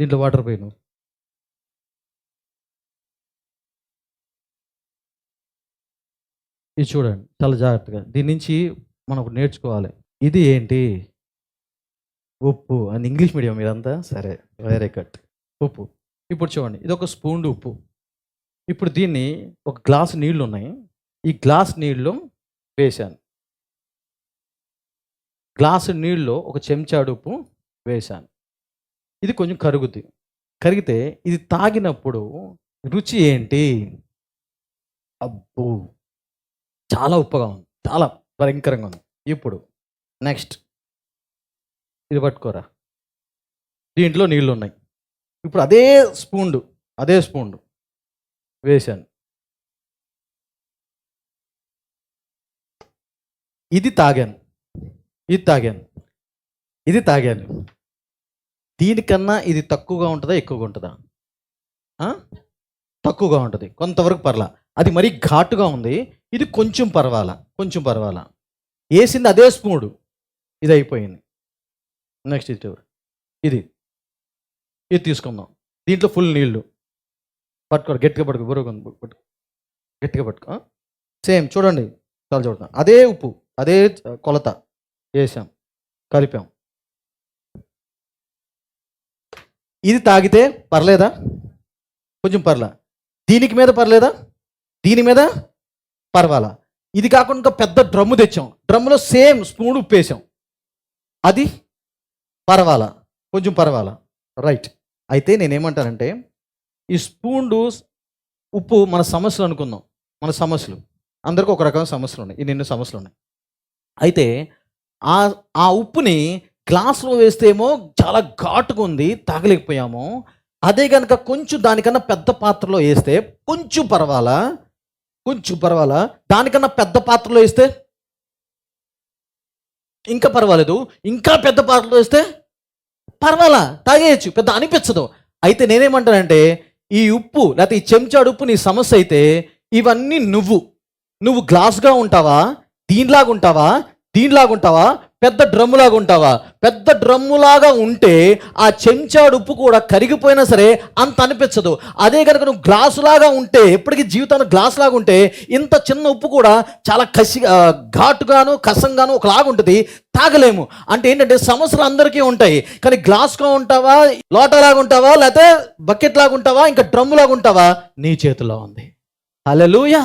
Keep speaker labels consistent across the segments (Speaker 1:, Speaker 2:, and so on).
Speaker 1: దీంట్లో వాటర్ పోయిను ఇది చూడండి చాలా జాగ్రత్తగా. దీని నుంచి మనం ఒకటి నేర్చుకోవాలి. ఇది ఏంటి? ఉప్పు. అని ఇంగ్లీష్ మీడియం మీరంతా సరే వేరే కట్. ఉప్పు. ఇప్పుడు చూడండి ఇది ఒక స్పూన్ ఉప్పు. ఇప్పుడు దీన్ని ఒక గ్లాస్ నీళ్ళు ఉన్నాయి. ఈ గ్లాస్ నీళ్ళు వేశాను. గ్లాసు నీళ్ళలో ఒక చెంచాడు ఉప్పు వేశాను. ఇది కొంచెం కరుగుద్ది. కరిగితే ఇది తాగినప్పుడు రుచి ఏంటి? అబ్బో! చాలా ఉప్పగా ఉంది. చాలా భయంకరంగా ఉంది. ఇప్పుడు నెక్స్ట్. ఇది పట్టుకోరా. దీంట్లో నీళ్ళు ఉన్నాయి. ఇప్పుడు అదే స్పూన్డు అదే స్పూన్డు వేశాను. ఇది తాగాను. ఇది తాగాను. ఇది తాగాను. దీనికన్నా ఇది తక్కువగా ఉంటుందా ఎక్కువగా ఉంటుందా? తక్కువగా ఉంటుంది. కొంతవరకు పర్లా. అది మరీ ఘాటుగా ఉంది. ఇది కొంచెం పర్వాలా కొంచెం పర్వాలా. వేసింది అదే స్పూడు. ఇది అయిపోయింది నెక్స్ట్ ఇది ఇది. ఇది తీసుకుందాం. దీంట్లో ఫుల్ నీళ్ళు పట్టుకో గట్టిగా పట్టుకో బరువుగా పట్టుకో. గట్టిగా పట్టుకో సేమ్ చూడండి. చాలా చూడతాం అదే ఉప్పు అదే కొలత. వేసాం. కలిపాం. ఇది తాగితే పర్లేదా? కొంచెం పర్లా. దీనికి మీద పర్లేదా? దీని మీద పర్వాలా? ఇది కాకుండా ఇంకా పెద్ద డ్రమ్ము తెచ్చాం. డ్రమ్ములో సేమ్ స్పూన్ ఉప్పేసాం అది పర్వాలా? కొంచెం పర్వాలా? రైట్. అయితే నేనేమంటానంటే ఈ స్పూన్లు ఉప్పు మన సమస్యలు అనుకుందాం. మన సమస్యలు. అందరికీ ఒక రకమైన సమస్యలు ఉన్నాయి. ఈ సమస్యలు ఉన్నాయి. అయితే ఆ ఆ ఉప్పుని గ్లాసులో వేస్తే ఏమో చాలా ఘాటుగా ఉంది తాగలేకపోయాము. అదే కనుక కొంచెం దానికన్నా పెద్ద పాత్రలో వేస్తే కొంచెం పర్వాలా? కొంచెం పర్వాలా? దానికన్నా పెద్ద పాత్రలో వేస్తే ఇంకా పర్వాలేదు. ఇంకా పెద్ద పాత్రలో వేస్తే పర్వాలా? తాగేయచ్చు. పెద్ద అనిపించదు. అయితే నేనేమంటానంటే ఈ ఉప్పు లేకపోతే ఈ చెంచాడు ఉప్పు నీ సమస్య అయితే ఇవన్నీ నువ్వు. నువ్వు గ్లాస్గా ఉంటావా? దీనిలాగా ఉంటావా? దీనిలాగా ఉంటావా? పెద్ద డ్రమ్ములాగా ఉంటావా? పెద్ద డ్రమ్ములాగా ఉంటే ఆ చెంచాడు ఉప్పు కూడా కరిగిపోయినా సరే అంత అనిపించదు. అదే కనుక నువ్వు గ్లాసులాగా ఉంటే ఎప్పటికీ జీవితాన్ని గ్లాసులాగా ఉంటే ఇంత చిన్న ఉప్పు కూడా చాలా కసి ఘాటుగాను కసంగాను ఒకలాగా ఉంటుంది తాగలేము. అంటే ఏంటంటే సమస్యలు అందరికీ ఉంటాయి. కానీ గ్లాస్గా ఉంటావా లోటలాగా ఉంటావా లేకపోతే బకెట్ లాగా ఉంటావా ఇంకా డ్రమ్ములాగా ఉంటావా? నీ చేతిలో ఉంది. అలెలుయా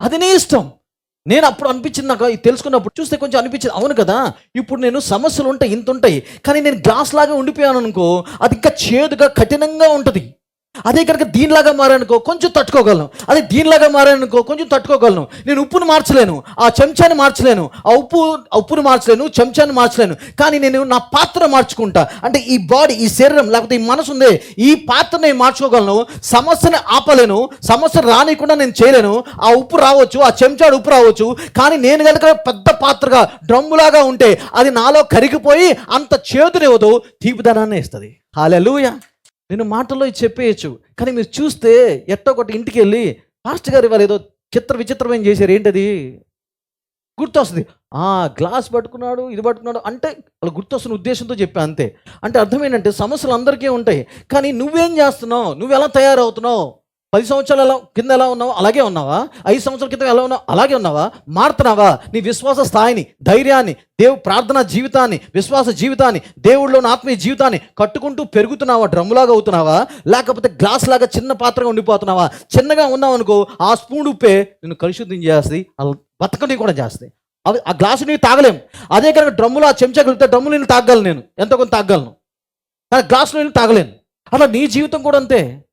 Speaker 1: అది నీ ఇష్టం. నేను అప్పుడు అనిపించింది నాకు తెలుసుకున్నప్పుడు చూస్తే కొంచెం అనిపించింది. అవును కదా ఇప్పుడు నేను సమస్యలు ఉంటాయి ఇంత ఉంటాయి కానీ నేను గ్లాస్ లాగా ఉండిపోయాను అనుకో అది ఇంకా చేదుగా కఠినంగా ఉంటుంది. అదే కనుక దీనిలాగా మారనుకో కొంచెం తట్టుకోగలను. అదే దీనిలాగా మారనుకో కొంచెం తట్టుకోగలను. నేను ఉప్పును మార్చలేను. ఆ చెంచాని మార్చలేను. ఆ ఉప్పు ఉప్పును మార్చలేను. చెంచాని మార్చలేను. కానీ నేను నా పాత్ర మార్చుకుంటా. అంటే ఈ బాడీ ఈ శరీరం లేకపోతే ఈ మనసు ఉందే ఈ పాత్ర నేను మార్చుకోగలను. సమస్యను ఆపలేను. సమస్య రానియకుండా నేను చేయలేను. ఆ ఉప్పు రావచ్చు ఆ చెంచాడు ఉప్పు రావచ్చు. కానీ నేను కనుక పెద్ద పాత్రగా డ్రమ్ములాగా ఉంటే అది నాలో కరిగిపోయి అంత చేదునివ్వదు. తీపిదనాన్ని ఇస్తుంది. హాలెలూయ నేను మాటల్లో ఇది చెప్పేయచ్చు కానీ మీరు చూస్తే ఎట్టో ఒకటి ఇంటికి వెళ్ళి పాస్టర్ గారు ఇవాళ ఏదో చిత్ర విచిత్రమైన చేశారు. ఏంటది? గుర్తొస్తుంది. ఆ గ్లాస్ పట్టుకున్నాడు ఇది పట్టుకున్నాడు అంటే వాళ్ళు గుర్తొస్తున్న ఉద్దేశంతో చెప్పా అంతే. అంటే అర్థం ఏంటంటే సమస్యలు అందరికీ ఉంటాయి. కానీ నువ్వేం చేస్తున్నావు? నువ్వు ఎలా తయారవుతున్నావు? పది సంవత్సరాలు ఎలా కింద ఎలా ఉన్నావా? అలాగే ఉన్నావా? ఐదు సంవత్సరాల క్రితం ఎలా ఉన్నావు? అలాగే ఉన్నావా? మారుతున్నావా? నీ విశ్వాస స్థాయిని ధైర్యాన్ని దేవు ప్రార్థనా జీవితాన్ని విశ్వాస జీవితాన్ని దేవుళ్ళలోని ఆత్మీయ జీవితాన్ని కట్టుకుంటూ పెరుగుతున్నావా? డ్రమ్ములాగా అవుతున్నావా? లేకపోతే గ్లాస్ లాగా చిన్న పాత్రగా ఉండిపోతున్నావా? చిన్నగా ఉన్నావు అనుకో ఆ స్పూన్ ఉప్పే నిన్ను కలుషితం చేస్తుంది అలా బతకని కూడా చేస్తాయి అవి ఆ గ్లాసు నీవు తాగలేము అదే కనుక డ్రమ్ములు ఆ చెంచా కలిపితే డ్రమ్ము నీళ్ళు తాగలను నేను. ఎంతో కొంత తాగలను. కానీ గ్లాసులో నేను తాగలేను. అలా నీ జీవితం కూడా అంతే.